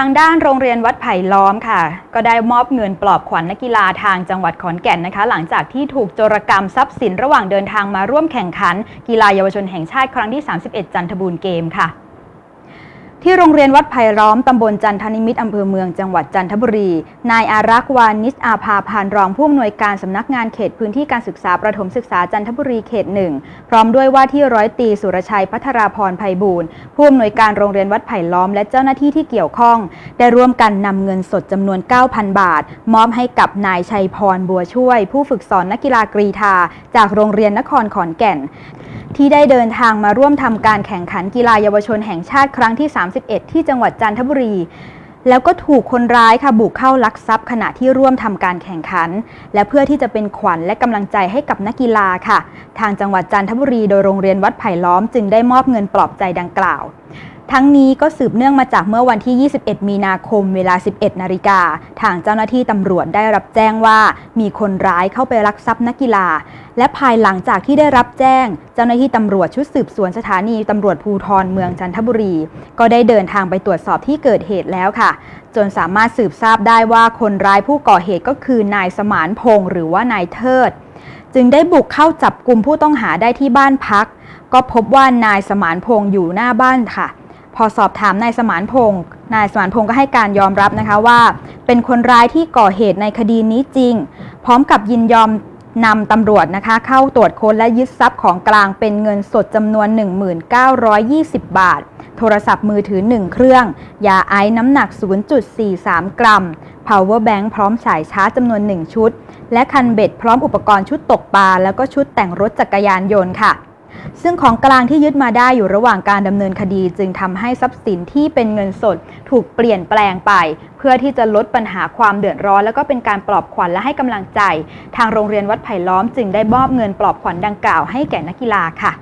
ทางด้านโรงเรียนวัดไผ่ล้อมค่ะ ก็ได้มอบเงินปลอบขวัญนักกีฬาทางจังหวัดขอนแก่นนะคะ หลังจากที่ถูกโจรกรรมทรัพย์สินระหว่างเดินทางมาร่วมแข่งขัน กีฬาเยาวชนแห่งชาติครั้งที่ 31 จันทบูรณ์เกมค่ะ ที่โรงเรียนวัดไผ่ล้อมตำบลจันทนิมิตรอำเภอเมืองจังหวัดจันทบุรี นายอารักษ์วานิชอาภาพานรองผู้อำนวยการสำนักงานเขตพื้นที่การศึกษาประถมศึกษาจันทบุรีเขตหนึ่งพร้อมด้วยว่าที่ร้อยตีสุรชัยพัทราพรไพบูลย์ผู้อำนวยการโรงเรียนวัดไผ่ล้อมและเจ้าหน้าที่ที่เกี่ยวข้อง ได้ร่วมกันนำเงินสดจำนวน 9,000 บาท มอบให้กับนายชัยพรบัวช่วย ผู้ฝึกสอนนักกีฬากรีธาจากโรงเรียนนครขอนแก่น ที่ได้เดินทางมาร่วมทำการแข่งขันกีฬาเยาวชนแห่งชาติครั้งที่ 31 ที่จังหวัดจันทบุรี แล้วก็ถูกคนร้ายค่ะบุกเข้าลักทรัพย์ขณะที่ร่วมทำการแข่งขัน และเพื่อที่จะเป็นขวัญและกำลังใจให้กับนักกีฬาค่ะ ทางจังหวัดจันทบุรีโดยโรงเรียนวัดไผ่ล้อมจึงได้มอบเงินปลอบใจดังกล่าวทั้งนี้ก็สืบเนื่องมาจากเมื่อวันที่ 21 มีนาคมเวลา 11 นาฬิกา ทางเจ้าหน้าที่ตำรวจได้รับแจ้งว่า มีคนร้ายเข้าไปลักทรัพย์นักกีฬา และภายหลังจากที่ได้รับแจ้ง เจ้าหน้าที่ตำรวจชุดสืบสวนสถานีตำรวจภูธรเมืองจันทบุรี ก็ได้เดินทางไปตรวจสอบที่เกิดเหตุแล้วค่ะ จนสามารถสืบทราบได้ว่าคนร้ายผู้ก่อเหตุก็คือนายสมานพงศ์หรือว่านายเทิด จึงได้บุกเข้าจับกลุ่มผู้ต้องหาได้ที่บ้านพัก ก็พบว่านายสมานพงศ์อยู่หน้าบ้านค่ะพอสอบถามนายสมานพงศ์ นายสมานพงศ์ก็ให้การยอมรับนะคะว่า เป็นคนร้ายที่ก่อเหตุในคดีนี้จริง พร้อมกับยินยอม นำตำรวจนะคะเข้าตรวจค้นและยึดทรัพย์ของกลางเป็นเงินสดจำนวน 1920 บาท โทรศัพท์มือถือ 1 เครื่อง ยาไอซ์น้ำหนัก 0.43 กรัม power bank พร้อมสายชาร์จจำนวน 1 ชุด และคันเบ็ดพร้อมอุปกรณ์ชุดตกปลาแล้วก็ชุดแต่งรถจักรยานยนต์ค่ะ ซึ่งของกลางที่ยึดมาได้อยู่ระหว่างการดำเนินคดีจึงทำให้ทรัพย์สินที่เป็นเงินสดถูกเปลี่ยนแปลงไป เพื่อที่จะลดปัญหาความเดือดร้อน แล้วก็เป็นการปลอบขวัญและให้กำลังใจ ทางโรงเรียนวัดไผ่ล้อมจึงได้มอบเงินปลอบขวัญดังกล่าวให้แก่นักกีฬาค่ะ